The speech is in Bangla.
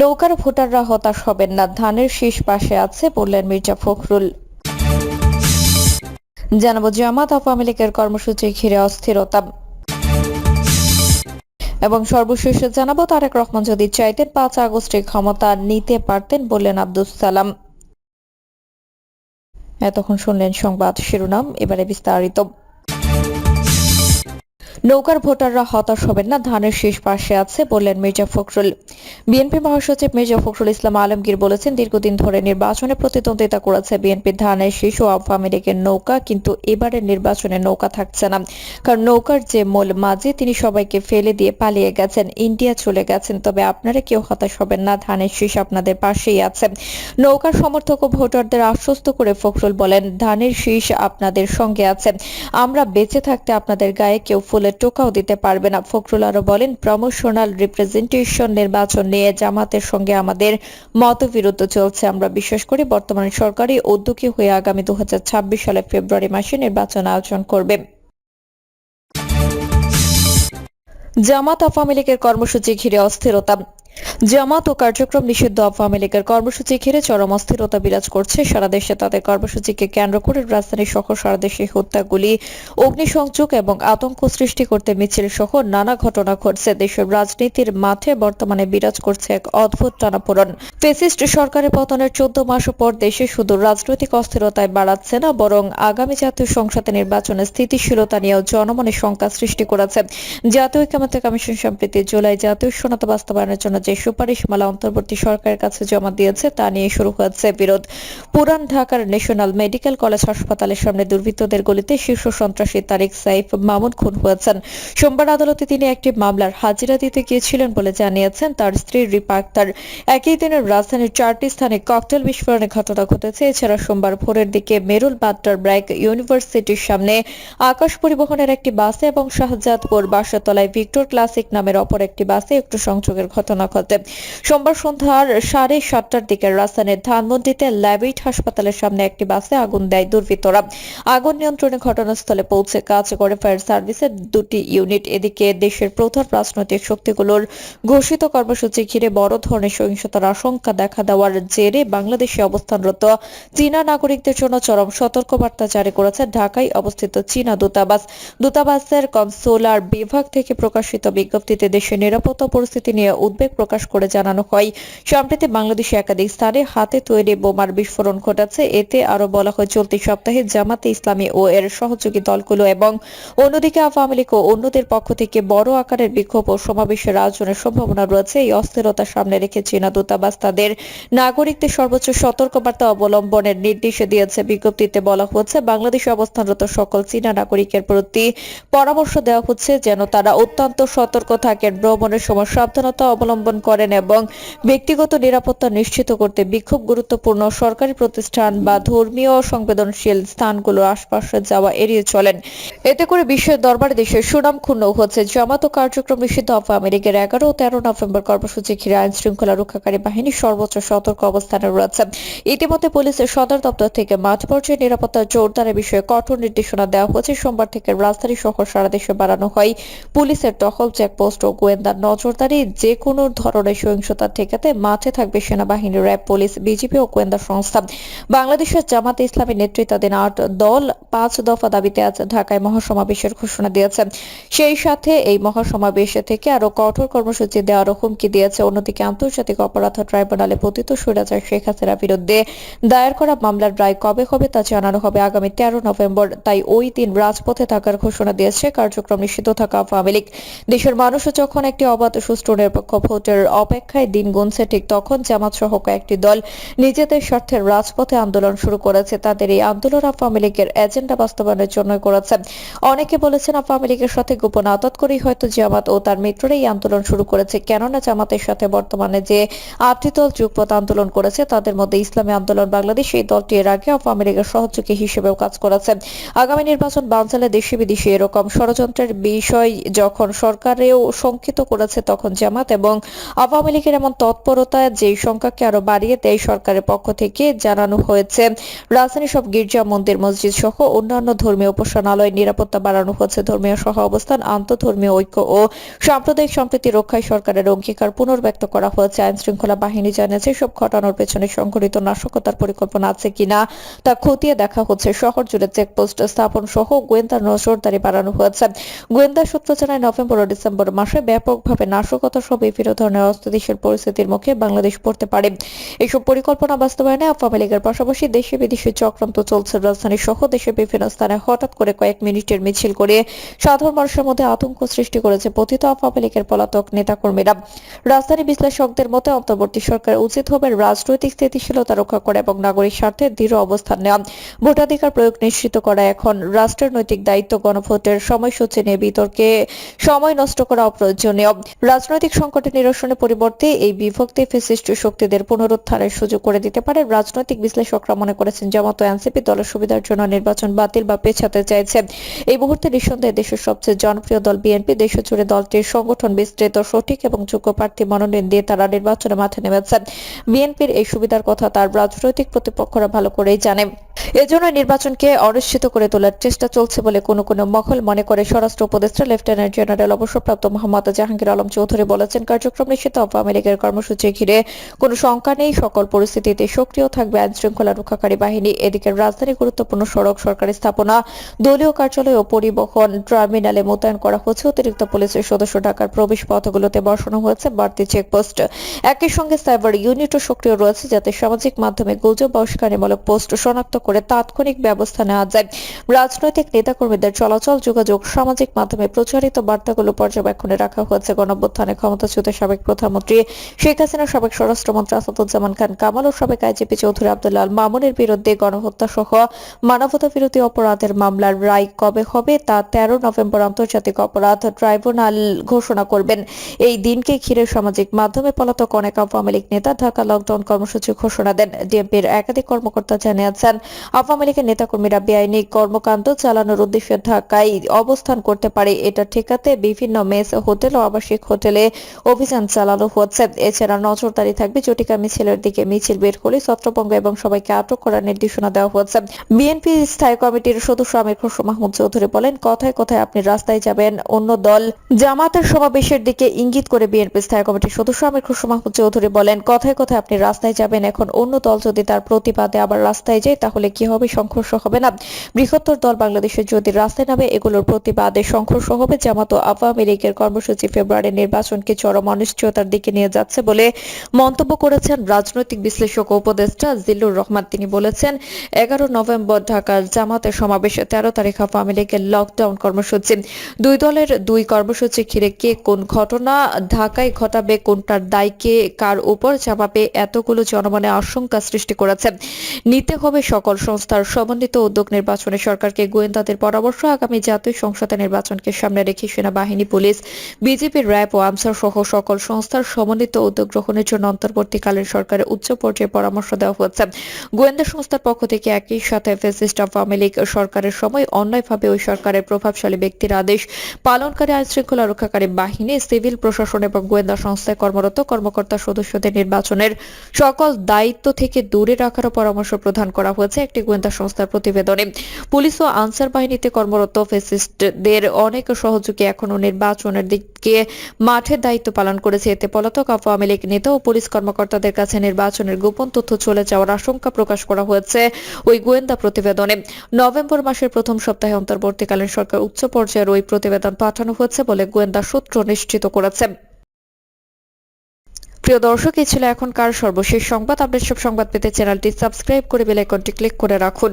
নৌকার ভোটাররা হতাশ হবেন না, ধানের শীষ পাশে আছে বললেন মির্জা ফখরুল। জানাব জামাত আওয়ামী লীগের কর্মসূচি ঘিরে অস্থিরতা। এবং সর্বশেষ জানাব, তারেক রহমান যদি চাইতেন পাঁচ আগস্টে ক্ষমতা নিতে পারতেন বললেন আব্দুল সালাম। এতক্ষণ শুনলেন সংবাদ শিরোনাম, এবারে বিস্তারিত। নৌকার ভোটাররা হতাশ হবেন না, ধানের শেষ পাশে আছে বললেন মির্জা ফখরুল। বিএনপি মহাসচিব মির্জা ফখরুল ইসলাম আলমগীর বলেছেন, দীর্ঘদিন ধরে নির্বাচনে প্রতিদ্বন্দ্বিতা করেছে বিএনপি, ধানের শীষ ও আওয়ামী লীগের নৌকা, কিন্তু এবারের নির্বাচনে নৌকা থাকছে না। কারণ নৌকার যে মূল মাঝি, তিনি সবাইকে ফেলে দিয়ে পালিয়ে গেছেন, ইন্ডিয়া চলে গেছেন। তবে আপনারা কেউ হতাশ হবেন না, ধানের শীষ আপনাদের পাশেই আছে। নৌকার সমর্থক ও ভোটারদের আশ্বস্ত করে ফখরুল বলেন, ধানের শীষ আপনাদের সঙ্গে আছে। আমরা বেঁচে থাকতে আপনাদের গায়ে কেউ ফুলের টোকাও দিতে পারবে না। ফখরুল আরও বলেন, প্রমোশনাল রিপ্রেজেন্টেশন নির্বাচন নিয়ে জামাতের সঙ্গে আমাদের মতবিরোধ চলছে। আমরা বিশ্বাস করি বর্তমান সরকারই উদ্যোগী হয়ে আগামী দুহাজার ছাব্বিশ সালে ফেব্রুয়ারি মাসে নির্বাচন আয়োজন করবে। জামাত আওয়ামী লীগের কর্মসূচি ঘিরে অস্থিরতা। জামাত ও কার্যক্রম নিষিদ্ধ আওয়ামী লীগের কর্মসূচি ঘিরে চরম অস্থিরতা বিরাজ করছে সারা দেশে। তাদের কর্মসূচিকে কেন্দ্র করে রাজধানী সহ সারা দেশে হত্যাগুলি, অগ্নিসংযোগ এবং আতঙ্ক সৃষ্টি করতে মিছিল সহ নানা ঘটনা ঘটছে। দেশের রাজনীতির মাঠে বর্তমানে বিরাজ করছে এক অদ্ভুত টানাপোড়ন। ফেসিস্ট সরকারের পতনের চোদ্দ মাস পর দেশে শুধু রাজনৈতিক অস্থিরতায় বাড়াচ্ছে না, বরং আগামী জাতীয় সংসদে নির্বাচনের স্থিতিশীলতা নিয়েও জনমনে শঙ্কা সৃষ্টি করেছে। জাতীয় ঐক্যমত্য কমিশন সম্প্রতি জুলাই জাতীয় সনদ বাস্তবায়নের জন্য যে সুপারিশমালা অন্তর্বর্তী সরকারের কাছে জমা দিয়েছে তা নিয়ে শুরু হয়েছে বিরোধ। পুরান ঢাকার ন্যাশনাল মেডিকেল কলেজ হাসপাতালের সামনে দুর্বৃত্তদের গলিতে শীর্ষ সন্ত্রাসী তারিক সাইফ মামুন খুন হয়েছেন। সোমবার আদালতে তিনি একটি মামলার হাজিরা দিতে গিয়েছিলেন বলে জানিয়েছেন তার স্ত্রী রিপা আক্তার। একই দিনের রাজধানীর চারটি স্থানে ককটেল বিস্ফোরণের ঘটনা ঘটেছে। এছাড়া সোমবার ভোরের দিকে মেরুল বাড্ডার ব্র্যাক ইউনিভার্সিটির সামনে আকাশ পরিবহনের একটি বাসে এবং শাহজাদপুর বাসাতলায় ভিক্টর ক্লাসিক নামের অপর একটি বাসে একটু সংযোগের ঘটনা ঘটে সোমবার সন্ধ্যার সাড়ে সাতটার দিকে রাজধানীর ধানমন্ডিতে ল্যাবিট হাসপাতালের সামনে একটি বাসে আগুন দেয় দুর্বৃত্তরা। আগুন নিয়ন্ত্রণে ঘটনাস্থলে পৌঁছে কাজ করে ফায়ার সার্ভিসের দুটি ইউনিট। এদিকে দেশের প্রধান রাজনৈতিক শক্তিগুলোর ঘোষিত কর্মসূচি ঘিরে বড় ধরনের সহিংসতার আশঙ্কা দেখা দেওয়ার জেরে বাংলাদেশে অবস্থানরত চীনা নাগরিকদের জন্য চরম সতর্কবার্তা জারি করেছে ঢাকায় অবস্থিত চীনা দূতাবাস। দূতাবাসের কনসোলার বিভাগ থেকে প্রকাশিত বিজ্ঞপ্তিতে দেশের নিরাপত্তা পরিস্থিতি নিয়ে উদ্বেগ প্রকাশ করে জানানো হয়। সম্প্রতি বাংলাদেশে একাধিক স্থানে হাতে তৈরি বোমার বিস্ফোরণ ঘটাচ্ছে। এতে আরও বলা হয়, চলতি সপ্তাহে জামাতে ইসলামী ও এর সহযোগী দলগুলো এবং অন্যদিকে আওয়ামী লীগ ও অন্যদের পক্ষ থেকে বড় আকারের বিক্ষোভ ও সমাবেশের আয়োজনের সম্ভাবনা রয়েছে। এই অস্থিরতা সামনে রেখে চীনা দূতাবাস তাদের নাগরিকদের সর্বোচ্চ সতর্কবার্তা অবলম্বনের নির্দেশ দিয়েছে বিজ্ঞপ্তিতে বলা হচ্ছে, বাংলাদেশে অবস্থানরত সকল চীনা নাগরিকের প্রতি পরামর্শ দেওয়া হচ্ছে যেন তারা অত্যন্ত সতর্ক থাকেন। ভ্রমণের সময় সাবধানতা অবলম্বন করেন এবং ব্যক্তিগত নিরাপত্তা নিশ্চিত করতে বিক্ষোভ গুরুত্বপূর্ণ সরকারি প্রতিষ্ঠান বা ধর্মীয় সংবেদনশীল স্থানগুলোর আশপাশে যাওয়া এড়িয়ে চলেন। এতে করে বিশ্বের দরবারে দেশের সুনাম ক্ষুণ্ণ হচ্ছে। জামাত কার্যক্রম নিষিদ্ধ আওয়ামী লীগের এগারো ও তেরো নভেম্বর কর্মসূচি ঘিরে আইন শৃঙ্খলা রক্ষাকারী বাহিনী সর্বোচ্চ সতর্ক অবস্থানে রয়েছে। ইতিমধ্যে পুলিশের সদর দপ্তর থেকে মাঠ পর্যায়ে নিরাপত্তা জোরদারের বিষয়ে কঠোর নির্দেশনা দেওয়া হয়েছে। সোমবার থেকে রাজধানী সহ সারা দেশে বাড়ানো হয়। পুলিশের টহল, চেকপোস্ট ও গোয়েন্দা নজরদারি যে কোনো ধরনের সহিংসতা ঠেকাতে মাঠে থাকবে সেনাবাহিনী, র্যাব, পুলিশ বিজিপি ও গোয়েন্দা সংস্থা। বাংলাদেশের জামাতে ইসলামী নেতৃত্বাধীন আট দল পাঁচ দফা দাবিতে আজ ঢাকায় মহাসমাবেশের ঘোষণা দিয়েছে। সেই সাথে এই মহাসমাবেশ থেকে আরও কঠোর কর্মসূচি দেওয়ার হুমকি দিয়েছে। অন্যদিকে আন্তর্জাতিক অপরাধ ট্রাইব্যুনালে পতিত স্বৈরাচার শেখ হাসিনার বিরুদ্ধে দায়ের করা মামলার রায় কবে হবে তা জানানো হবে আগামী তেরো নভেম্বর। তাই ওই দিন রাজপথে থাকার ঘোষণা দিয়েছে কার্যক্রম নিষিদ্ধ থাকা আওয়ামী লীগ। দেশের মানুষ যখন একটি অবাধ, সুষ্ঠু, নিরপেক্ষ ভোটের অপেক্ষায় দিন গুনছে ঠিক তখন জামাত সহ কয়েকটি দল নিজেদের স্বার্থের রাজপথে আন্দোলন শুরু করেছে। তাদের এই আন্দোলন আওয়ামী লীগের এজেন্ডা বাস্তবায়নের জন্য করেছে। অনেকে বলেছেন আওয়ামী লীগের সাথে গোপন আতত করেই হয়তো জামাত ও তার মিত্ররা এই আন্দোলন শুরু করেছে। কেননা জামাতের সাথে বর্তমানে যে আটটি দল যুগপথ আন্দোলন করেছে, তাদের মধ্যে ইসলামী আন্দোলন বাংলাদেশ, এই দলটি এর আগে আওয়ামী লীগের সহযোগী হিসেবেও কাজ করেছে। আগামী নির্বাচন বানচালে দেশে বিদেশে এরকম ষড়যন্ত্রের বিষয় যখন সরকারেও শঙ্কিত করেছে তখন জামাত এবং আওয়ামী লীগের এমন তৎপরতা, যেই সংখ্যাকে আরও বাড়িয়ে দেয় সরকারের পক্ষ থেকে জানানো হয়েছে। রাজধানীর সব গির্জা, মন্দির, মসজিদ সহ অন্যান্য ধর্মীয় উপাসনালয়ের নিরাপত্তা বাড়ানো হচ্ছে। ধর্মীয় সহ অবস্থান, আন্তঃধর্মীয় ঐক্য ও সাম্প্রদায়িক সম্প্রীতি রক্ষায় সরকারের অঙ্গীকার পুনর্ব্যক্ত করা হয়েছে। আইন শৃঙ্খলা বাহিনী জানিয়েছে, সব ঘটনার পেছনে সংঘটিত নাশকতার পরিকল্পনা আছে কিনা তা খতিয়ে দেখা হচ্ছে। শহর জুড়ে চেকপোস্ট স্থাপন সহ গোয়েন্দা নজরদারি বাড়ানো হয়েছে। গোয়েন্দা সূত্র জানায়, নভেম্বর ও ডিসেম্বর মাসে ব্যাপকভাবে নাশকতা সহ বিভিন্ন ধরনের অস্থিতিশীল পরিস্থিতির মুখে বাংলাদেশ পড়তে পারে। এসব পরিকল্পনা বাস্তবায়নে আওয়ামী লীগের পাশাপাশি দেশে বিদেশে চক্রান্ত চলছে। রাজধানী সহ দেশের বিভিন্ন স্থানে হঠাৎ করে কয়েক মিনিটের মিছিল করে সাধারণ মানুষের মধ্যে আতঙ্ক সৃষ্টি করেছে পতিত আওয়ামী লীগের পলাতক নেতাকর্মীরা। রাজধানী বিশ্লেষকদের মতে, অন্তর্বর্তী সরকার উচিত হবে রাজনৈতিক স্থিতিশীলতা রক্ষা করা এবং নাগরিক স্বার্থে দৃঢ় অবস্থান নেওয়া। ভোটাধিকার প্রয়োগ নিশ্চিত করা এখন রাষ্ট্রের নৈতিক দায়িত্ব, গণভোটের সময়সূচি নিয়ে বিতর্কে সময় নষ্ট করা অপ্রয়োজনীয়। রাজনৈতিক সংকটে নিরসনের পরিবর্তে এই বিভক্তি ফেসিস্ট শক্তিদের পুনরুদ্ধারের সুযোগ করে দিতে পারে। রাজনৈতিক বিশ্লেষকরা মনে করেছেন, জামাত ও এনসিপি দলের সুবিধার জন্য নির্বাচন বাতিল বা পেছাতে চাইছে। এই মুহূর্তে নিঃসন্দেহে দেশের সবচেয়ে জনপ্রিয় দল বিএনপি, দেশ জুড়ে দলটির সংগঠন বিস্তৃত, সঠিক এবং যোগ্য প্রার্থী মনোনয়ন দিয়ে তারা নির্বাচনে মাঠে নেমেছে। বিএনপির এই সুবিধার কথা তার রাজনৈতিক প্রতিপক্ষরা ভালো করেই জানে এজন্য নির্বাচনকে অনিশ্চিত করে তোলার চেষ্টা চলছে বলে কোনো কোনো মহল মনে করে। স্বরাষ্ট্র উপদেষ্টা লেফটেন্যান্ট জেনারেল অবসরপ্রাপ্ত মোহাম্মদ জাহাঙ্গীর আলম চৌধুরী বলেছেন, কার্যক্রম নিশ্চিত আওয়ামী লীগের কর্মসূচি ঘিরে কোনো শঙ্কা নেই। সকল পরিস্থিতিতে সক্রিয় থাকবে আইন শৃঙ্খলা রক্ষাকারী বাহিনী। এদিকে রাজধানী গুরুত্বপূর্ণ সড়ক সরকারি স্থাপনা, দলীয় কার্যালয় ও পরিবহন টার্মিনালে মোতায়েন করা হচ্ছে অতিরিক্ত পুলিশের সদস্য ঢাকার প্রবেশ পথগুলোতে বসানো হয়েছে বাড়তি চেকপোস্ট। একই সঙ্গে সাইবার ইউনিটও সক্রিয় রয়েছে যাতে সামাজিক মাধ্যমে গুজব বা উস্কানিমূলক পোস্ট শনাক্ত করে তাৎক্ষণিক ব্যবস্থা নেওয়া যায়। রাজনৈতিক নেতাকর্মীদের চলাচল, যোগাযোগ, সামাজিক মাধ্যমে প্রচারিত বার্তাগুলো পর্যবেক্ষণে রাখা হয়েছে। গণঅভ্যুত্থানে ক্ষমতাচ্যুত সাবেক প্রধানমন্ত্রী শেখ হাসিনা, সাবেক স্বরাষ্ট্রমন্ত্রী আসাদুজ্জামান খান কামাল ও সাবেক আইজিপি চৌধুরী আব্দুল্লাহ আল মামুনের বিরুদ্ধে গণহত্যা সহ মানবতা বিরোধী অপরাধের মামলার রায় কবে হবে তা তেরো নভেম্বর আন্তর্জাতিক অপরাধ ট্রাইব্যুনাল ঘোষণা করবেন। এই দিনকে ঘিরে সামাজিক মাধ্যমে পলাতক অনেক আওয়ামী লীগ নেতা ঢাকা লকডাউন কর্মসূচি ঘোষণা দেন। ডিএমপির একাধিক কর্মকর্তা জানিয়েছেন, আওয়ামী লীগের নেতাকর্মীরা বেআইনি কর্মকাণ্ড চালানোর উদ্দেশ্যে ঢাকায় অবস্থান করতে পারে। এটা ঠেকাতে বিভিন্ন মেস, হোটেল ও আবাসিক হোটেলে অভিযান চালানো হচ্ছে। এছাড়া নজরদারি থাকবে জটিকা মিছিলের দিকে মিছিল বের করে ছত্রভঙ্গ এবং সবাইকে আটক করার নির্দেশনা দেওয়া হচ্ছে। বিএনপি স্থায়ী কমিটির সদস্য আমির খসরু মাহমুদ চৌধুরী বলেন, কথায় কথায় আপনি রাস্তায় যাবেন, অন্য দল জামাতের সমাবেশের দিকে ইঙ্গিত করে বিএনপি স্থায়ী কমিটির সদস্য আমির খসরু মাহমুদ চৌধুরী বলেন, কথায় কথায় আপনি রাস্তায় যাবেন, এখন অন্য দল যদি তার প্রতিবাদে আবার রাস্তায় যায়, তাহলে কি হবে? সংঘর্ষ হবে না। বৃহত্তর দল বাংলাদেশের যদি রাস্তায় নামে, এগুলোর প্রতিবাদে সংঘর্ষ হবে। জামাত আওয়ামী লীগের কর্মসূচি ফেব্রুয়ারি নির্বাচনকে চরম অনিশ্চয়তার দিকে নিয়ে যাচ্ছে বলে মন্তব্য করেছেন রাজনৈতিক বিশ্লেষক উপদেষ্টা জিল্লুর রহমান। তিনি বলেছেন, এগারো নভেম্বর ঢাকার জামাতের সমাবেশে তেরো তারিখ আওয়ামী লীগের লকডাউন কর্মসূচি। দুই দলের দুই কর্মসূচি ঘিরে কে কোন ঘটনা, ঢাকায় ঘটাবে কোনটার দায় কে, কার উপর চাপাবে এতগুলো জনমনে আশঙ্কা সৃষ্টি করেছে। নিতে হবে সকল সংস্থার সমন্বিত উদ্যোগ। নির্বাচনে সরকারকে গোয়েন্দাদের পরামর্শ, আগামী জাতীয় সংসদে নির্বাচনকে সামনে রেখে সেনাবাহিনী, পুলিশ, বিজেপির র্যাব ও আমসার সহ সকল সংস্থার সমন্বিত উদ্যোগ গ্রহণের জন্য অন্তর্বর্তীকালীন সরকারের উচ্চ পর্যায়ে পরামর্শ দেওয়া হচ্ছে গোয়েন্দা সংস্থার পক্ষ থেকে একই সাথে ফেসিস্ট আওয়ামী লীগ সরকারের সময় অন্যায়ভাবে ওই সরকারের প্রভাবশালী ব্যক্তির আদেশ পালনকারী আইন শৃঙ্খলা রক্ষাকারী বাহিনী, সিভিল প্রশাসন এবং গোয়েন্দা সংস্থায় কর্মরত কর্মকর্তা সদস্যদের নির্বাচনের সকল দায়িত্ব থেকে দূরে রাখারও পরামর্শ প্রদান করা হয়েছে একটি গোয়েন্দা সংস্থার প্রতিবেদনে। পুলিশ ও আনসার বাহিনীতে কর্মরত ফেসিস্টদের অনেক সহযোগী এখনও নির্বাচনের দিকে মাঠের দায়িত্ব পালন করেছে। এতে পলাতক আওয়ামী লীগ নেতা ও পুলিশ কর্মকর্তাদের কাছে নির্বাচনের গোপন তথ্য চলে যাওয়ার আশঙ্কা প্রকাশ করা হয়েছে ওই গোয়েন্দা প্রতিবেদনে। নভেম্বর মাসের প্রথম সপ্তাহে অন্তর্বর্তীকালীন সরকার উচ্চ পর্যায়ের ওই প্রতিবেদন পাঠানো হয়েছে বলে গোয়েন্দা সূত্র নিশ্চিত করেছে। প্রিয় দর্শক, এই ছিল এখনকার সর্বশেষ সংবাদ। আপডেট সব সংবাদ পেতে চ্যানেলটি সাবস্ক্রাইব করে বেল আইকনটি ক্লিক করে রাখুন।